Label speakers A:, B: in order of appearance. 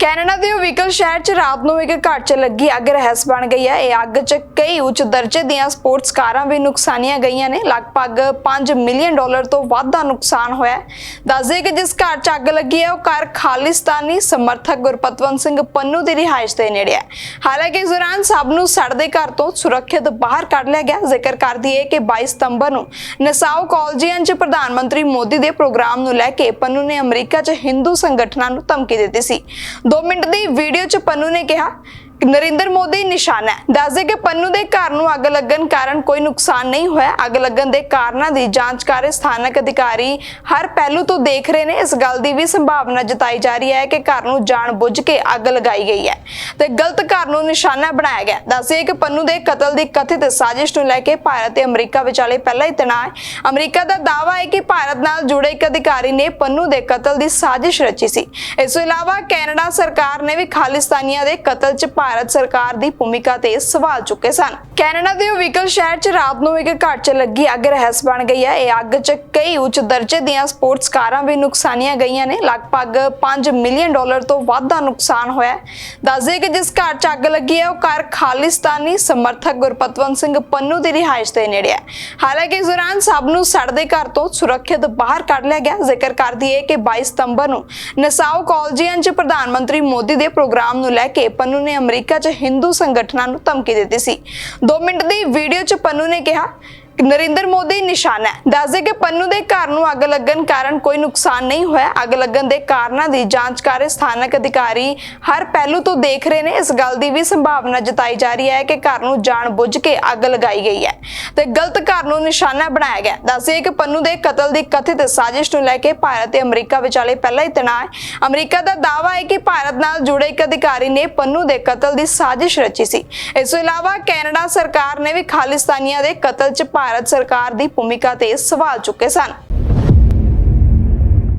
A: Canada ਦੇ ਵਿਕਲ ਸ਼ਹਿਰ 'ਚ ਰਾਤ ਨੂੰ ਇੱਕ ਘਰ 'ਚ ਲੱਗੀ ਅੱਗ ਰਹਿਸ ਬਣ ਗਈ ਹੈ। ਇਹ ਅੱਗ 'ਚ ਕਈ ਉੱਚ ਦਰਜੇ ਦੀਆਂ ਸਪੋਰਟਸ ਕਾਰਾਂ ਵੀ ਨੁਕਸਾਨੀਆਂ ਗਈਆਂ ਨੇ। ਲਗਭਗ 5 ਮਿਲੀਅਨ ਡਾਲਰ ਤੋਂ ਵੱਧ ਦਾ ਨੁਕਸਾਨ ਹੋਇਆ ਹੈ। ਦੱਸਦੇ ਕਿ ਜਿਸ ਘਰ 'ਚ ਅੱਗ ਲੱਗੀ ਹੈ, ਉਹ ਘਰ ਖਾਲਿਸਤਾਨੀ ਸਮਰਥਕ ਗੁਰਪਤਵੰਤ ਸਿੰਘ ਪੰਨੂ ਦੀ ਰਿਹਾਇਸ਼ ਦੇ ਨੇੜੇ ਹੈ। ਹਾਲਾਂਕਿ ਇਸ ਦੌਰਾਨ ਸਭ ਨੂੰ ਸੜਦੇ ਘਰ ਤੋਂ ਸੁਰੱਖਿਅਤ ਬਾਹਰ ਕੱਢ ਲਿਆ ਗਿਆ। ਜ਼ਿਕਰ ਕਰਦੀ ਹੈ ਕਿ 22 ਸਤੰਬਰ ਨੂੰ ਨਸਾਓ ਕਾਲਜੀਆਂ 'ਚ ਪ੍ਰਧਾਨ ਮੰਤਰੀ ਮੋਦੀ ਦੇ ਪ੍ਰੋਗਰਾਮ ਨੂੰ ਲੈ ਕੇ ਪੰਨੂ ਨੇ ਅਮਰੀਕਾ 'ਚ ਹਿੰਦੂ ਸੰਗਠਨਾਂ ਨੂੰ ਧਮਕੀ ਦਿੱਤੀ ਸੀ। ਦੋ 2 ਮਿੰਟ ਦੀ ਵੀਡੀਓ 'ਚ ਪੰਨੂ ਨੇ ਕਿਹਾ ਨਰਿੰਦਰ ਮੋਦੀ ਨਿਸ਼ਾਨਾ ਹੈ। ਦੱਸਦੇ ਕਿ ਪੰਨੂ ਦੇ ਘਰ ਨੂੰ ਅੱਗ ਲੱਗਣ ਕਾਰਨ ਕੋਈ ਨੁਕਸਾਨ ਨਹੀਂ ਹੋਇਆ। ਅੱਗ ਲੱਗਣ ਦੇ ਕਾਰਨਾਂ ਦੀ ਜਾਂਚ ਕਰ ਰਹੇ ਸਥਾਨਕ ਅਧਿਕਾਰੀ ਹਰ ਪਹਿਲੂ ਤੋਂ ਦੇਖ ਰਹੇ ਨੇ। ਇਸ ਗੱਲ ਦੀ ਵੀ ਸੰਭਾਵਨਾ ਜਤਾਈ ਜਾ ਰਹੀ ਹੈ ਕਿ ਘਰ ਨੂੰ ਜਾਣਬੁੱਝ ਕੇ ਅੱਗ ਲਗਾਈ ਗਈ ਹੈ ਤੇ ਗਲਤ ਘਰ ਨੂੰ ਨਿਸ਼ਾਨਾ ਬਣਾਇਆ ਗਿਆ ਦੱਸਦੇ ਕਿ ਪੰਨੂ ਦੇ ਕਤਲ ਦੀ ਕਥਿਤ ਸਾਜ਼ਿਸ਼ ਨੂੰ ਲੈ ਕੇ ਭਾਰਤ ਤੇ ਅਮਰੀਕਾ ਵਿਚਾਲੇ ਪਹਿਲਾਂ ਹੀ ਤਣਾਅ ਹੈ। ਅਮਰੀਕਾ ਦਾ ਦਾਅਵਾ ਹੈ ਕਿ ਭਾਰਤ ਨਾਲ ਜੁੜੇ ਇੱਕ ਅਧਿਕਾਰੀ ਨੇ ਪੰਨੂ ਦੇ ਕਤਲ ਦੀ ਸਾਜ਼ਿਸ਼ ਰਚੀ ਸੀ। ਇਸ ਤੋਂ ਇਲਾਵਾ ਕੈਨੇਡਾ ਸਰਕਾਰ ਨੇ ਵੀ ਖਾਲਿਸਤਾਨੀਆਂ ਦੇ ਕਤਲ 'ਚ ਭਾਰਤ ਸਰਕਾਰ ਦੀ ਭੂਮਿਕਾ ਤੇ ਸਵਾਲ ਚੁੱਕੇ ਸਨ। ਕੈਨੇਡਾ ਦੇ ਵਿਕਲ ਸ਼ਹਿਰ 'ਚ ਰਾਤ ਨੂੰ ਇੱਕ ਘਰ 'ਚ ਲੱਗੀ ਅੱਗ ਰਹਿਸ ਬਣ ਗਈ ਹੈ। ਇਹ ਅੱਗ 'ਚ ਕਈ ਉੱਚ ਦਰਜੇ ਦੀਆਂ ਸਪੋਰਟਸ ਕਾਰਾਂ ਵੀ ਨੁਕਸਾਨੀਆਂ ਗਈਆਂ ਨੇ। ਲਗਭਗ 5 ਮਿਲੀਅਨ ਡਾਲਰ ਤੋਂ ਵੱਧ ਦਾ ਨੁਕਸਾਨ ਹੋਇਆ ਦੱਸਦੇ ਕਿ ਜਿਸ ਘਰ 'ਚ ਅੱਗ ਲੱਗੀ ਹੈ, ਉਹ ਘਰ ਖਾਲਿਸਤਾਨੀ ਸਮਰਥਕ ਗੁਰਪਤਵੰਤ ਸਿੰਘ ਪੰਨੂ ਦੀ ਰਿਹਾਇਸ਼ ਦੇ ਨੇੜੇ ਹੈ। ਹਾਲਾਂਕਿ ਇਸ ਦੌਰਾਨ ਸਭ ਨੂੰ ਸੜਦੇ ਘਰ ਤੋਂ ਸੁਰੱਖਿਅਤ ਬਾਹਰ ਕੱਢ ਲਿਆ ਗਿਆ। ਜ਼ਿਕਰ ਕਰਦੀ ਹੈ ਕਿ 22 ਸਤੰਬਰ ਨੂੰ ਨਸਾਓ ਕਾਲਜੀਆਂ 'ਚ ਪ੍ਰਧਾਨ ਮੰਤਰੀ ਮੋਦੀ ਦੇ ਪ੍ਰੋਗਰਾਮ ਨੂੰ ਲੈ ਕੇ ਪੰਨੂ ਨੇ ਅਮਰੀਕਾ 'ਚ ਹਿੰਦੂ ਸੰਗਠਨਾਂ ਨੂੰ ਧਮਕੀ ਦਿੱਤੀ ਸੀ। 2 ਮਿੰਟ ਦੀ ਵੀਡੀਓ 'ਚ ਪੰਨੂ ਨੇ ਕਿਹਾ, ਨਰਿੰਦਰ ਮੋਦੀ ਨਿਸ਼ਾਨਾ ਹੈ। ਦੱਸਦੇ ਕਿ ਪੰਨੂ ਦੇ ਘਰ ਨੂੰ ਅੱਗ ਲੱਗਣ ਕਾਰਨ ਕੋਈ ਨੁਕਸਾਨ ਨਹੀਂ ਹੋਇਆ। ਅੱਗ ਲੱਗਣ ਦੇ ਕਾਰਨਾਂ ਦੀ ਜਾਂਚ ਕਰ ਰਹੇ ਸਥਾਨਕ ਅਧਿਕਾਰੀ ਹਰ ਪਹਿਲੂ ਤੋਂ ਦੇਖ ਰਹੇ ਨੇ। ਇਸ ਗੱਲ ਦੀ ਵੀ ਸੰਭਾਵਨਾ ਜਤਾਈ ਜਾ ਰਹੀ ਹੈ ਕਿ ਘਰ ਨੂੰ ਜਾਣ ਬੁੱਝ ਕੇ ਅੱਗ ਲਗਾਈ ਗਈ ਹੈ। ਤੇ ਗਲਤ ਘਰ ਨੂੰ ਨਿਸ਼ਾਨਾ ਬਣਾਇਆ ਗਿਆ। ਦੱਸਦੇ ਕਿ ਪੰਨੂ ਦੇ ਕਤਲ ਦੀ ਕਥਿਤ ਸਾਜ਼ਿਸ਼ ਨੂੰ ਲੈ ਕੇ ਭਾਰਤ ਤੇ ਅਮਰੀਕਾ ਵਿਚਾਲੇ ਪਹਿਲਾਂ ਹੀ ਤਣਾਅ ਹੈ। ਅਮਰੀਕਾ ਦਾ ਦਾਅਵਾ ਹੈ ਕਿ ਭਾਰਤ ਨਾਲ ਜੁੜੇ ਇੱਕ ਅਧਿਕਾਰੀ ਨੇ ਪੰਨੂ ਦੇ ਕਤਲ ਦੀ ਸਾਜ਼ਿਸ਼ ਰਚੀ ਸੀ। ਇਸ ਤੋਂ ਇਲਾਵਾ ਕੈਨੇਡਾ ਸਰਕਾਰ ਨੇ ਵੀ ਖਾਲਿਸਤਾਨੀਆਂ ਦੇ ਕਤਲ 'ਚ ਭਾਰਤ ਸਰਕਾਰ ਦੀ ਭੂਮਿਕਾ ਤੇ ਸਵਾਲ ਚੁੱਕੇ ਸਨ।